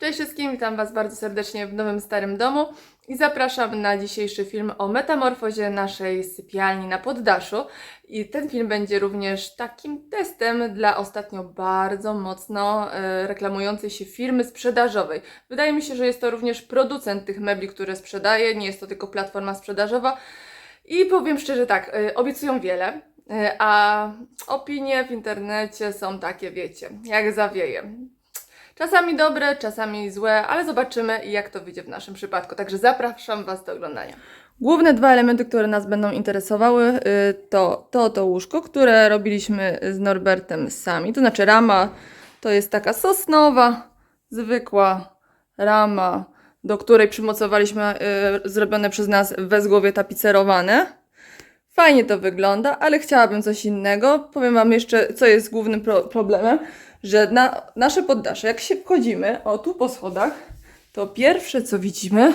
Cześć wszystkim, witam Was bardzo serdecznie w nowym starym domu i zapraszam na dzisiejszy film o metamorfozie naszej sypialni na poddaszu. I ten film będzie również takim testem dla ostatnio bardzo mocno e, reklamującej się firmy sprzedażowej. Wydaje mi się, że jest to również producent tych mebli, które sprzedaje, nie jest to tylko platforma sprzedażowa. I powiem szczerze tak, e, obiecują wiele, e, a opinie w internecie są takie, wiecie, jak zawieje. Czasami dobre, czasami złe, ale zobaczymy jak to wyjdzie w naszym przypadku. Także zapraszam Was do oglądania. Główne dwa elementy, które nas będą interesowały, y, to to, to łóżko, które robiliśmy z Norbertem sami. To znaczy rama to jest taka sosnowa, zwykła rama, do której przymocowaliśmy y, zrobione przez nas wezgłowie tapicerowane. Fajnie to wygląda, ale chciałabym coś innego. Powiem Wam jeszcze, co jest głównym pro problemem, że na nasze poddasze, jak się wchodzimy, o tu po schodach, to pierwsze co widzimy,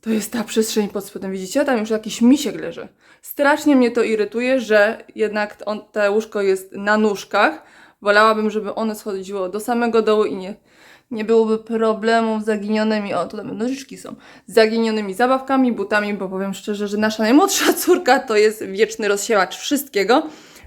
to jest ta przestrzeń pod spodem. Widzicie? Tam już jakiś misiek leży. Strasznie mnie to irytuje, że jednak on, te łóżko jest na nóżkach. Wolałabym, żeby ono schodziło do samego dołu i nie, nie byłoby problemów z zaginionymi, o tutaj nożyczki są, z zaginionymi zabawkami, butami, bo powiem szczerze, że nasza najmłodsza córka to jest wieczny rozsiewacz wszystkiego,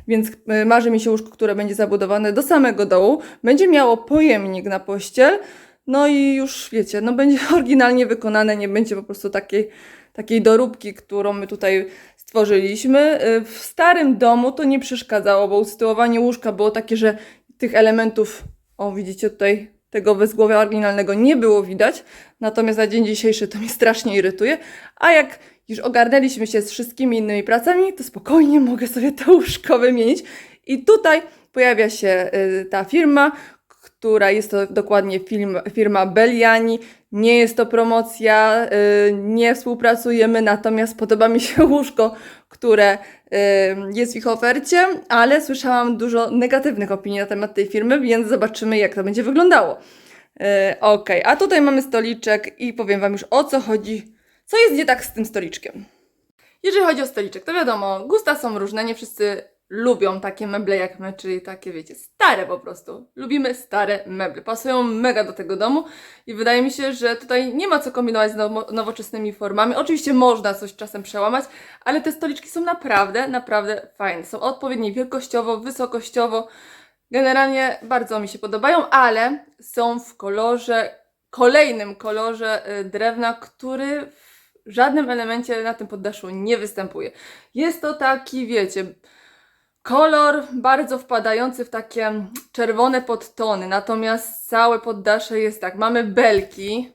więc y, marzy mi się łóżko, które będzie zabudowane do samego dołu, będzie miało pojemnik na pościel, no i już wiecie, no będzie oryginalnie wykonane, nie będzie po prostu takiej, takiej doróbki, którą my tutaj stworzyliśmy. Y, W starym domu to nie przeszkadzało, bo usytuowanie łóżka było takie, że tych elementów, o widzicie tutaj, tego wezgłowia oryginalnego nie było widać, natomiast na dzień dzisiejszy to mnie strasznie irytuje, a jak już ogarnęliśmy się z wszystkimi innymi pracami, to spokojnie mogę sobie to łóżko wymienić i tutaj pojawia się y, ta firma, która jest to dokładnie firma Belliani. Nie jest to promocja, y, nie współpracujemy, natomiast podoba mi się łóżko, które y, jest w ich ofercie, ale słyszałam dużo negatywnych opinii na temat tej firmy, więc zobaczymy, jak to będzie wyglądało. Ok, a tutaj mamy stoliczek i powiem Wam już o co chodzi, co jest nie tak z tym stoliczkiem. Jeżeli chodzi o stoliczek, to wiadomo, gusta są różne, nie wszyscy lubią takie meble jak my, czyli takie, wiecie, stare po prostu. Lubimy stare meble, pasują mega do tego domu i wydaje mi się, że tutaj nie ma co kombinować z nowo- nowoczesnymi formami. Oczywiście można coś czasem przełamać, ale te stoliczki są naprawdę, naprawdę fajne. Są odpowiednie wielkościowo, wysokościowo. Generalnie bardzo mi się podobają, ale są w kolorze, kolejnym kolorze y, drewna, który żadnym elemencie na tym poddaszu nie występuje. Jest to taki, wiecie, kolor bardzo wpadający w takie czerwone podtony, natomiast całe poddasze jest tak. Mamy belki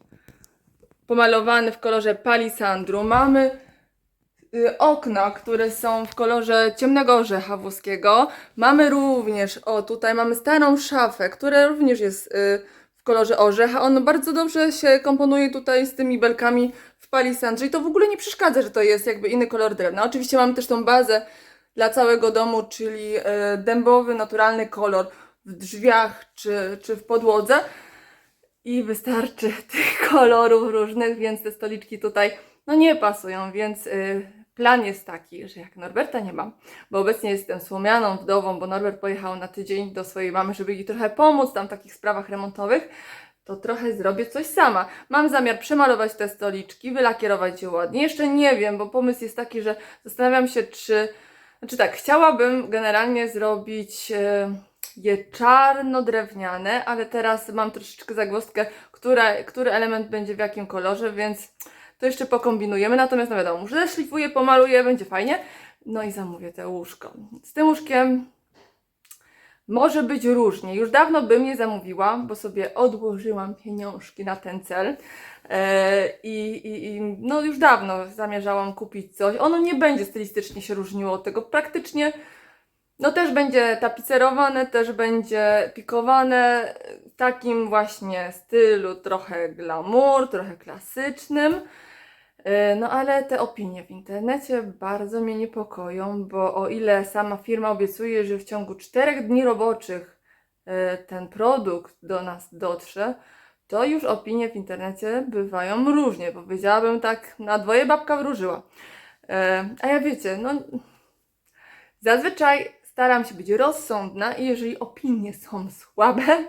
pomalowane w kolorze palisandru, mamy y, okna, które są w kolorze ciemnego orzecha włoskiego. Mamy również, o tutaj mamy starą szafę, która również jest y, w kolorze orzecha. On bardzo dobrze się komponuje tutaj z tymi belkami w palisandrze i to w ogóle nie przeszkadza, że to jest jakby inny kolor drewna. Oczywiście mamy też tą bazę dla całego domu, czyli e, dębowy, naturalny kolor w drzwiach czy, czy w podłodze. I wystarczy tych kolorów różnych, więc te stoliczki tutaj no nie pasują, więc y, plan jest taki, że jak Norberta nie mam, bo obecnie jestem słomianą wdową, bo Norbert pojechał na tydzień do swojej mamy, żeby jej trochę pomóc tam w takich sprawach remontowych, to trochę zrobię coś sama. Mam zamiar przemalować te stoliczki, wylakierować je ładnie. Jeszcze nie wiem, bo pomysł jest taki, że zastanawiam się, czy znaczy tak, chciałabym generalnie zrobić e, je czarno-drewniane, ale teraz mam troszeczkę zagwozdkę, która, który element będzie w jakim kolorze, więc to jeszcze pokombinujemy. Natomiast no wiadomo, że szlifuję, pomaluję, będzie fajnie. No i zamówię te łóżko. Z tym łóżkiem może być różnie. Już dawno bym je zamówiła, bo sobie odłożyłam pieniążki na ten cel. E, I, i, I no już dawno zamierzałam kupić coś. Ono nie będzie stylistycznie się różniło od tego. Praktycznie no też będzie tapicerowane, też będzie pikowane w takim właśnie stylu trochę glamour, trochę klasycznym. E, No ale te opinie w internecie bardzo mnie niepokoją, bo o ile sama firma obiecuje, że w ciągu czterech dni roboczych e, ten produkt do nas dotrze, to już opinie w internecie bywają różnie. Powiedziałabym tak, na dwoje babka wróżyła. E, A ja wiecie, no zazwyczaj staram się być rozsądna i jeżeli opinie są słabe,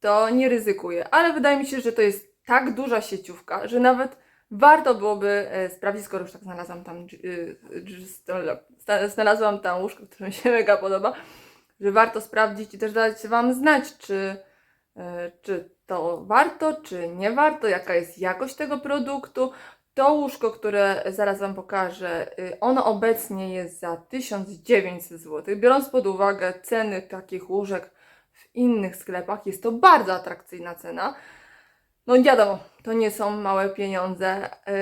to nie ryzykuję. Ale wydaje mi się, że to jest tak duża sieciówka, że nawet warto byłoby e, sprawdzić, skoro już tak znalazłam tam, y, znalazłam tam łóżko, które mi się mega podoba, że warto sprawdzić i też dać Wam znać, czy, e, czy to warto, czy nie warto, jaka jest jakość tego produktu. To łóżko, które zaraz Wam pokażę, y, ono obecnie jest za 1900 zł. Biorąc pod uwagę ceny takich łóżek w innych sklepach, jest to bardzo atrakcyjna cena. No wiadomo, to nie są małe pieniądze, yy,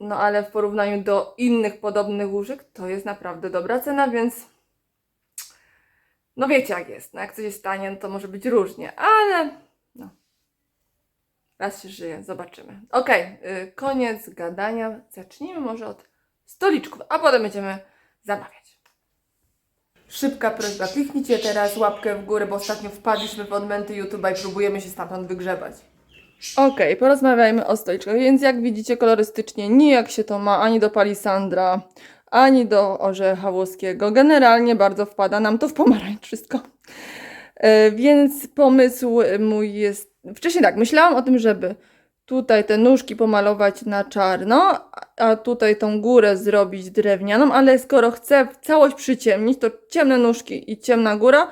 no ale w porównaniu do innych podobnych łóżek to jest naprawdę dobra cena, więc no wiecie jak jest, no jak coś jest tanie, no to może być różnie, ale no raz się żyje, zobaczymy. Yy, koniec gadania, zacznijmy może od stoliczków, a potem będziemy zamawiać. Szybka prośba, kliknijcie teraz łapkę w górę, bo ostatnio wpadliśmy w odmęty YouTube'a i próbujemy się stamtąd wygrzebać. Okej, porozmawiajmy o stoliczkach. Więc jak widzicie kolorystycznie nijak się to ma ani do palisandra, ani do orzecha włoskiego. Generalnie bardzo wpada nam to w pomarańcz wszystko. E, więc pomysł mój jest... Wcześniej tak, myślałam o tym, żeby tutaj te nóżki pomalować na czarno, a tutaj tą górę zrobić drewnianą, ale skoro chcę całość przyciemnić, to ciemne nóżki i ciemna góra,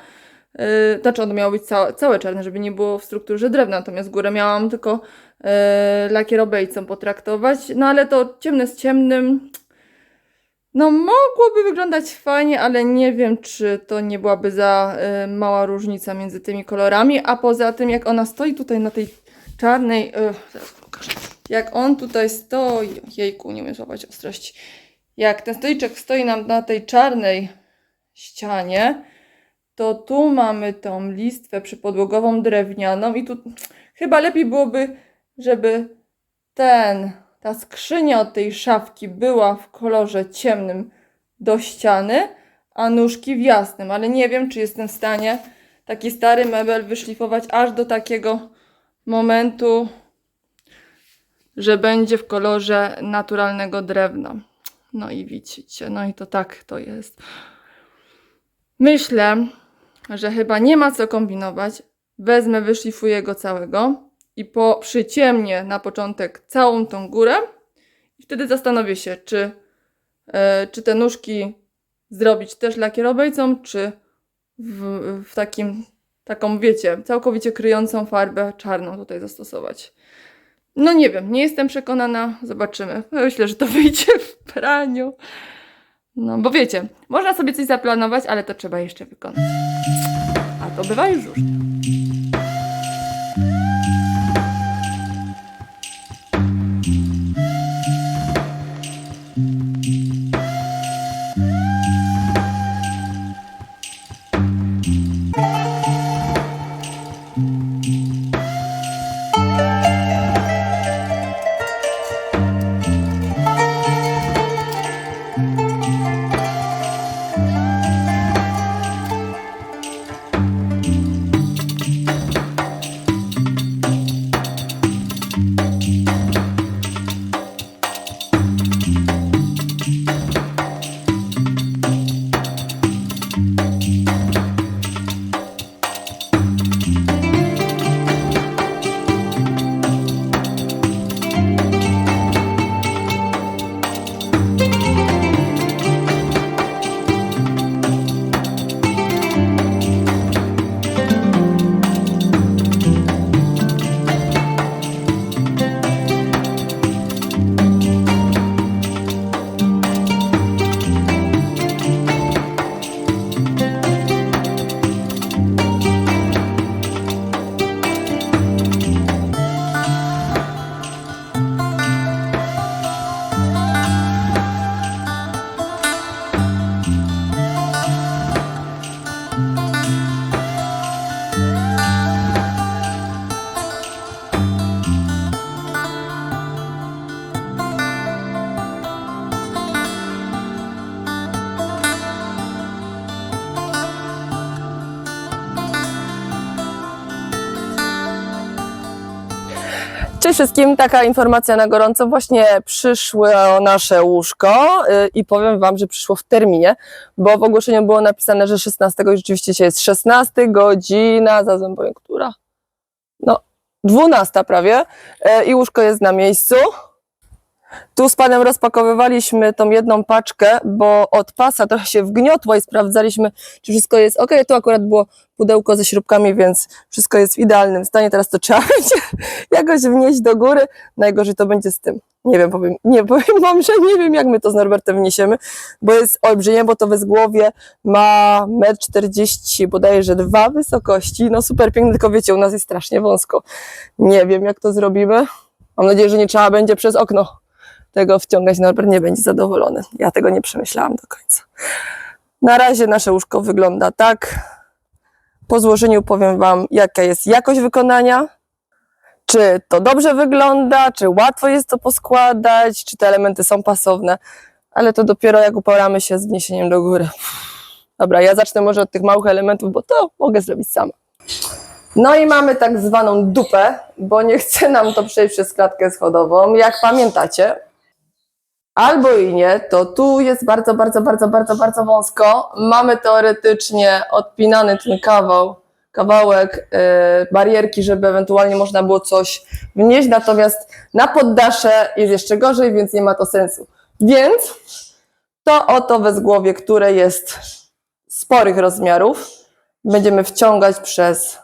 Yy, znaczy ono miało być całe, całe czarne, żeby nie było w strukturze drewna, natomiast górę miałam tylko yy, lakierobejcą potraktować, no ale to ciemne z ciemnym, no mogłoby wyglądać fajnie, ale nie wiem, czy to nie byłaby za yy, mała różnica między tymi kolorami, a poza tym jak ona stoi tutaj na tej czarnej, yy, jak on tutaj stoi, jejku, nie umiem złapać ostrości, jak ten stoliczek stoi nam na tej czarnej ścianie, to tu mamy tą listwę przypodłogową drewnianą i tu chyba lepiej byłoby, żeby ten, ta skrzynia od tej szafki była w kolorze ciemnym do ściany, a nóżki w jasnym, ale nie wiem, czy jestem w stanie taki stary mebel wyszlifować aż do takiego momentu, że będzie w kolorze naturalnego drewna. No i widzicie, no i to tak to jest. Myślę, że chyba nie ma co kombinować. Wezmę, wyszlifuję go całego i po przyciemnię na początek całą tą górę i wtedy zastanowię się, czy, e, czy te nóżki zrobić też lakierobejcą, czy w, w takim, taką wiecie, całkowicie kryjącą farbę czarną tutaj zastosować. No nie wiem, nie jestem przekonana, zobaczymy. Myślę, że to wyjdzie w praniu. No, bo wiecie, można sobie coś zaplanować, ale to trzeba jeszcze wykonać. A to bywa już. Cześć wszystkim, taka informacja na gorąco. Właśnie przyszło nasze łóżko y, i powiem Wam, że przyszło w terminie, bo w ogłoszeniu było napisane, że 16 i rzeczywiście dzisiaj jest 16 godzina, zaraz wam powiem, która? no, 12 prawie e, i łóżko jest na miejscu. Tu z panem rozpakowywaliśmy tą jedną paczkę, bo od pasa trochę się wgniotło i sprawdzaliśmy, czy wszystko jest ok. Tu akurat było pudełko ze śrubkami, więc wszystko jest w idealnym stanie. Teraz to trzeba będzie jakoś wnieść do góry. Najgorzej to będzie z tym. Nie wiem, powiem, nie powiem wam, że nie wiem, jak my to z Norbertem wniesiemy, bo jest olbrzymie, bo to wezgłowie ma 1,40 m, bodajże dwa wysokości. No super piękne, tylko wiecie, u nas jest strasznie wąsko. Nie wiem, jak to zrobimy. Mam nadzieję, że nie trzeba będzie przez okno tego wciągać. Norbert nie będzie zadowolony. Ja tego nie przemyślałam do końca. Na razie nasze łóżko wygląda tak. Po złożeniu powiem Wam, jaka jest jakość wykonania. Czy to dobrze wygląda, czy łatwo jest to poskładać, czy te elementy są pasowne. Ale to dopiero jak uporamy się z wniesieniem do góry. Dobra, ja zacznę może od tych małych elementów, bo to mogę zrobić sama. No i mamy tak zwaną dupę, bo nie chce nam to przejść przez klatkę schodową. Jak pamiętacie, albo i nie, to tu jest bardzo, bardzo, bardzo, bardzo, bardzo wąsko. Mamy teoretycznie odpinany ten kawał, kawałek e, barierki, żeby ewentualnie można było coś wnieść, natomiast na poddasze jest jeszcze gorzej, więc nie ma to sensu. Więc to oto wezgłowie, które jest sporych rozmiarów, będziemy wciągać przez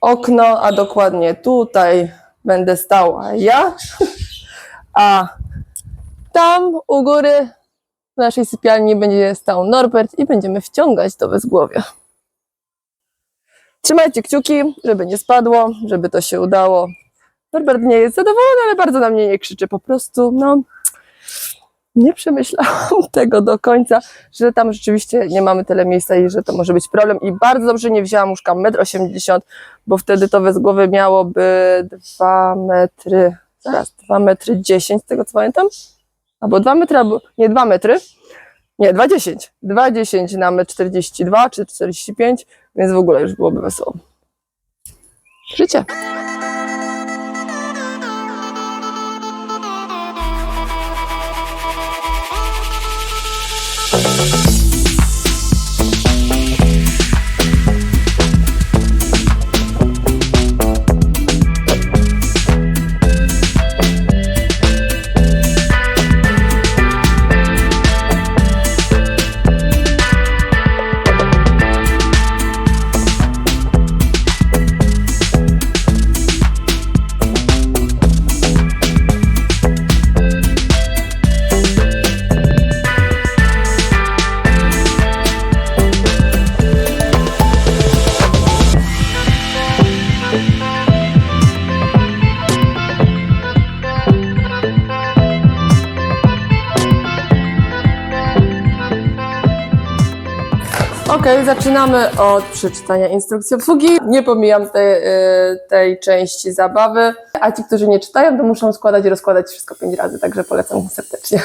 okno, a dokładnie tutaj będę stała ja, a tam u góry w naszej sypialni będzie stał Norbert i będziemy wciągać to wezgłowie. Trzymajcie kciuki, żeby nie spadło, żeby to się udało. Norbert nie jest zadowolony, ale bardzo na mnie nie krzyczy. Po prostu, no, nie przemyślałam tego do końca, że tam rzeczywiście nie mamy tyle miejsca i że to może być problem. I bardzo dobrze nie wzięłam łóżka 1,80 m, bo wtedy to wezgłowie miałoby 2 metry, zaraz, 2 metry 10, z tego co pamiętam. Albo 2 metry, albo nie 2 metry. Nie, 2,10. 2,10 na 1,42 m czy 45, więc w ogóle już byłoby wesoło. Życie. Okej, zaczynamy od przeczytania instrukcji obsługi. Nie pomijam te, y, tej części zabawy. A ci, którzy nie czytają, to muszą składać i rozkładać wszystko pięć razy, także polecam serdecznie.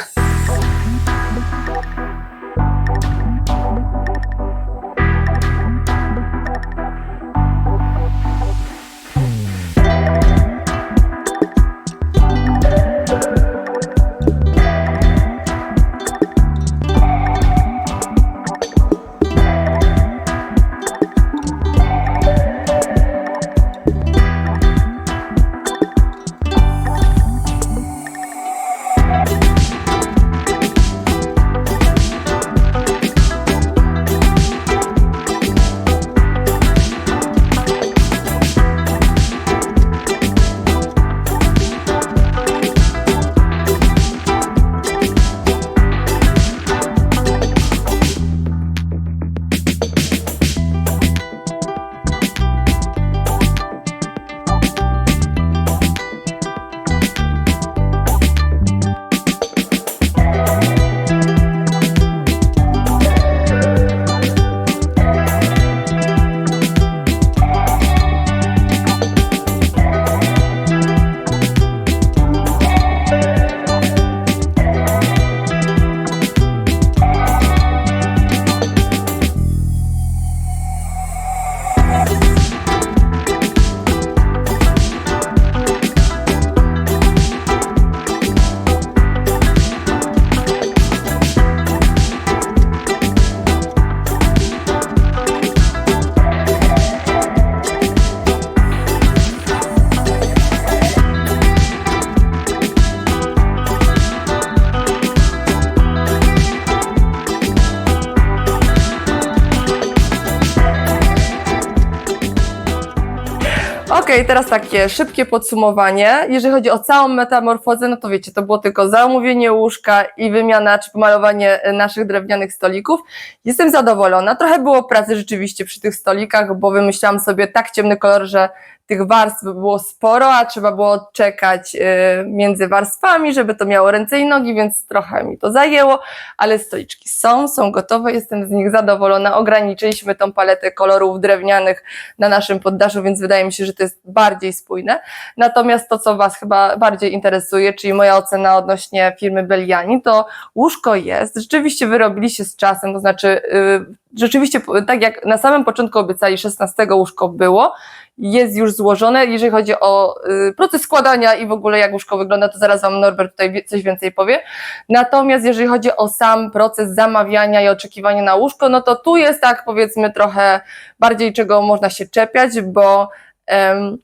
Okej, teraz takie szybkie podsumowanie. Jeżeli chodzi o całą metamorfozę, no to wiecie, to było tylko zamówienie łóżka i wymiana czy pomalowanie e, naszych drewnianych stolików. Jestem zadowolona. Trochę było pracy rzeczywiście przy tych stolikach, bo wymyślałam sobie tak ciemny kolor, że tych warstw było sporo, a trzeba było czekać e, między warstwami, żeby to miało ręce i nogi, więc trochę mi to zajęło, ale stoliczki są, są gotowe, jestem z nich zadowolona. Ograniczyliśmy tą paletę kolorów drewnianych na naszym poddaszu, więc wydaje mi się, że to jest bardziej spójne. Natomiast to, co Was chyba bardziej interesuje, czyli moja ocena odnośnie firmy Belliani, to łóżko jest. Rzeczywiście wyrobili się z czasem, to znaczy yy, rzeczywiście tak jak na samym początku obiecali, 16 łóżko było, jest już złożone. Jeżeli chodzi o y, proces składania i w ogóle jak łóżko wygląda, to zaraz Wam Norbert tutaj coś więcej powie. Natomiast jeżeli chodzi o sam proces zamawiania i oczekiwania na łóżko, no to tu jest tak powiedzmy trochę bardziej czego można się czepiać, bo em,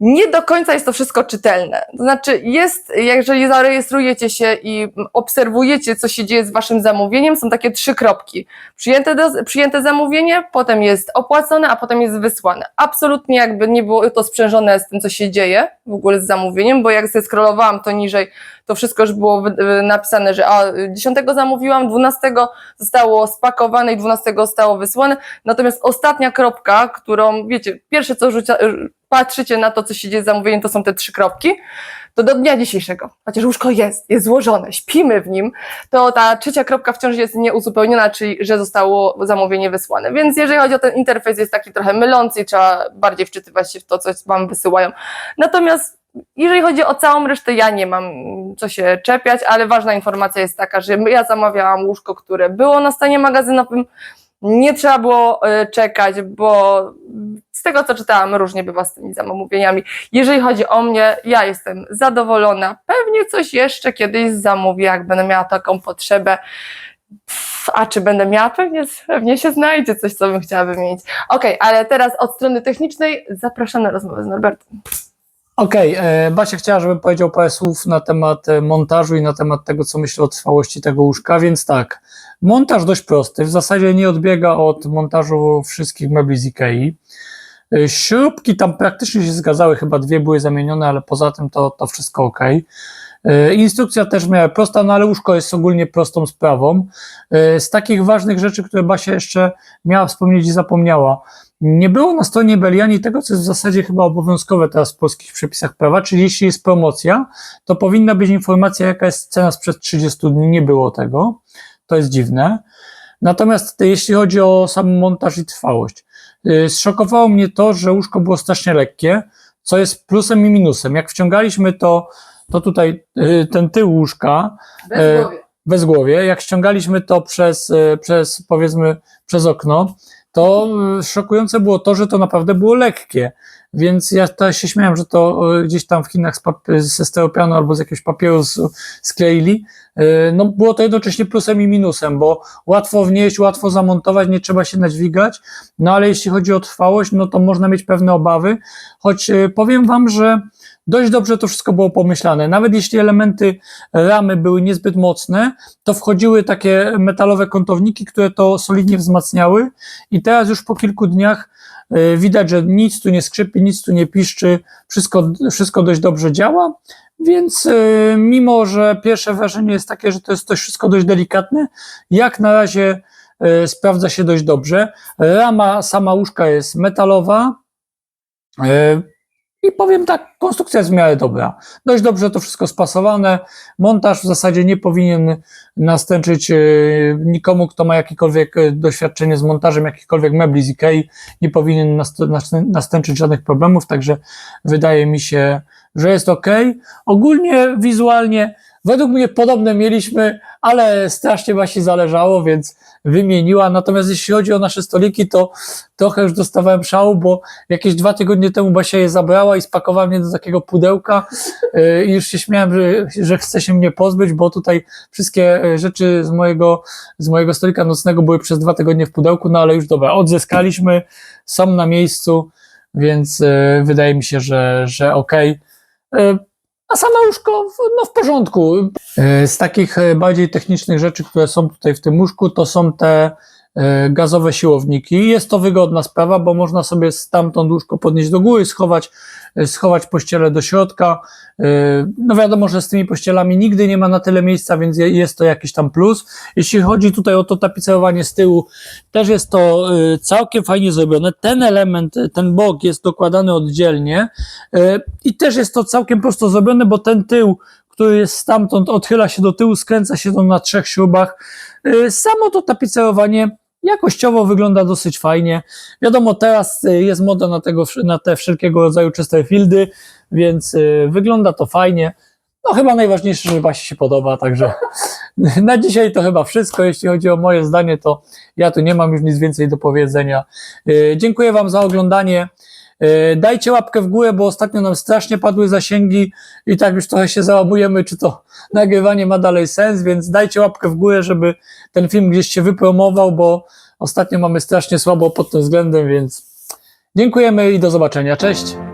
nie do końca jest to wszystko czytelne. To znaczy, jest, jeżeli zarejestrujecie się i obserwujecie, co się dzieje z waszym zamówieniem, są takie trzy kropki. Przyjęte, do, przyjęte zamówienie, potem jest opłacone, a potem jest wysłane. Absolutnie jakby nie było to sprzężone z tym, co się dzieje w ogóle z zamówieniem, bo jak sobie scrollowałam to niżej, to wszystko już było napisane, że a, 10 zamówiłam, 12 zostało spakowane i 12 zostało wysłane. Natomiast ostatnia kropka, którą, wiecie, pierwsze co rzucia, patrzycie na to, co się dzieje z zamówieniem, to są te trzy kropki, to do dnia dzisiejszego, chociaż łóżko jest, jest złożone, śpimy w nim, to ta trzecia kropka wciąż jest nieuzupełniona, czyli że zostało zamówienie wysłane. Więc jeżeli chodzi o ten interfejs, jest taki trochę mylący i trzeba bardziej wczytywać się w to, co Wam wysyłają. Natomiast jeżeli chodzi o całą resztę, ja nie mam co się czepiać, ale ważna informacja jest taka, że ja zamawiałam łóżko, które było na stanie magazynowym, nie trzeba było e, czekać, bo z tego co czytałam, różnie bywa z tymi zamówieniami. Jeżeli chodzi o mnie, ja jestem zadowolona. Pewnie coś jeszcze kiedyś zamówię, jak będę miała taką potrzebę. Pff, A czy będę miała? Pewnie, pewnie się znajdzie coś, co bym chciała wymienić. Okej, ale teraz od strony technicznej zapraszam na rozmowę z Norbertem. Okej, okay, Basia chciała, żebym powiedział parę słów na temat e, montażu i na temat tego, co myślę o trwałości tego łóżka, więc tak, montaż dość prosty, w zasadzie nie odbiega od montażu wszystkich mebli z Ikei. E, Śrubki tam praktycznie się zgadzały, chyba dwie były zamienione, ale poza tym to, to wszystko ok. Instrukcja też miała prosta, no ale łóżko jest ogólnie prostą sprawą. E, Z takich ważnych rzeczy, które Basia jeszcze miała wspomnieć i zapomniała, nie było na stronie Beliani tego, co jest w zasadzie chyba obowiązkowe teraz w polskich przepisach prawa, czyli jeśli jest promocja, to powinna być informacja, jaka jest cena sprzed 30 dni. Nie było tego. To jest dziwne. Natomiast jeśli chodzi o sam montaż i trwałość, yy, zszokowało mnie to, że łóżko było strasznie lekkie, co jest plusem i minusem. Jak wciągaliśmy to, to tutaj yy, ten tył łóżka, bez głowie. Jak ściągaliśmy to przez, przez powiedzmy, przez okno, to szokujące było to, że to naprawdę było lekkie. Więc ja to się śmiałem, że to gdzieś tam w Chinach z ze steropianu albo z jakiegoś papieru skleili. E, No było to jednocześnie plusem i minusem, bo łatwo wnieść, łatwo zamontować, nie trzeba się nadźwigać. No ale jeśli chodzi o trwałość, no to można mieć pewne obawy. Choć e, powiem Wam, że dość dobrze to wszystko było pomyślane. Nawet jeśli elementy ramy były niezbyt mocne, to wchodziły takie metalowe kątowniki, które to solidnie wzmacniały i teraz już po kilku dniach y, widać, że nic tu nie skrzypi, nic tu nie piszczy, wszystko, wszystko dość dobrze działa, więc y, mimo, że pierwsze wrażenie jest takie, że to jest to wszystko dość delikatne, jak na razie y, sprawdza się dość dobrze. Rama sama łóżka jest metalowa, y, i powiem tak, konstrukcja jest w miarę dobra. Dość dobrze to wszystko spasowane. Montaż w zasadzie nie powinien nastęczyć e, nikomu, kto ma jakiekolwiek e, doświadczenie z montażem jakichkolwiek mebli z Ikei. Nie powinien nast- nast- nastęczyć żadnych problemów, także wydaje mi się, że jest ok. Ogólnie wizualnie według mnie podobne mieliśmy, ale strasznie właśnie zależało, więc wymieniła. Natomiast jeśli chodzi o nasze stoliki, to trochę już dostawałem szału, bo jakieś dwa tygodnie temu Basia je zabrała i spakowała mnie do takiego pudełka yy, i już się śmiałem, że, że chce się mnie pozbyć, bo tutaj wszystkie e, rzeczy z mojego, z mojego stolika nocnego były przez dwa tygodnie w pudełku, no ale już dobra, odzyskaliśmy, są na miejscu, więc yy, wydaje mi się, że, że okej. Yy, a samo łóżko no w porządku. Z takich e, bardziej technicznych rzeczy, które są tutaj w tym łóżku, to są te e, gazowe siłowniki. Jest to wygodna sprawa, bo można sobie stamtąd łóżko podnieść do góry, schować, e, schować pościelę do środka. E, No wiadomo, że z tymi pościelami nigdy nie ma na tyle miejsca, więc je- jest to jakiś tam plus. Jeśli chodzi tutaj o to tapicerowanie z tyłu, też jest to e, całkiem fajnie zrobione. Ten element, e, ten bok jest dokładany oddzielnie e, i też jest to całkiem prosto zrobione, bo ten tył, który jest stamtąd, odchyla się do tyłu, skręca się to na trzech śrubach. E, Samo to tapicerowanie jakościowo wygląda dosyć fajnie. Wiadomo, teraz e, jest moda na, tego, na te wszelkiego rodzaju czyste fieldy, więc e, wygląda to fajnie. No chyba najważniejsze, że Basi się podoba, także na dzisiaj to chyba wszystko. Jeśli chodzi o moje zdanie, to ja tu nie mam już nic więcej do powiedzenia. Dziękuję Wam za oglądanie. E, Dajcie łapkę w górę, bo ostatnio nam strasznie padły zasięgi i tak już trochę się załamujemy, czy to nagrywanie ma dalej sens, więc dajcie łapkę w górę, żeby ten film gdzieś się wypromował, bo ostatnio mamy strasznie słabo pod tym względem, więc dziękujemy i do zobaczenia. Cześć!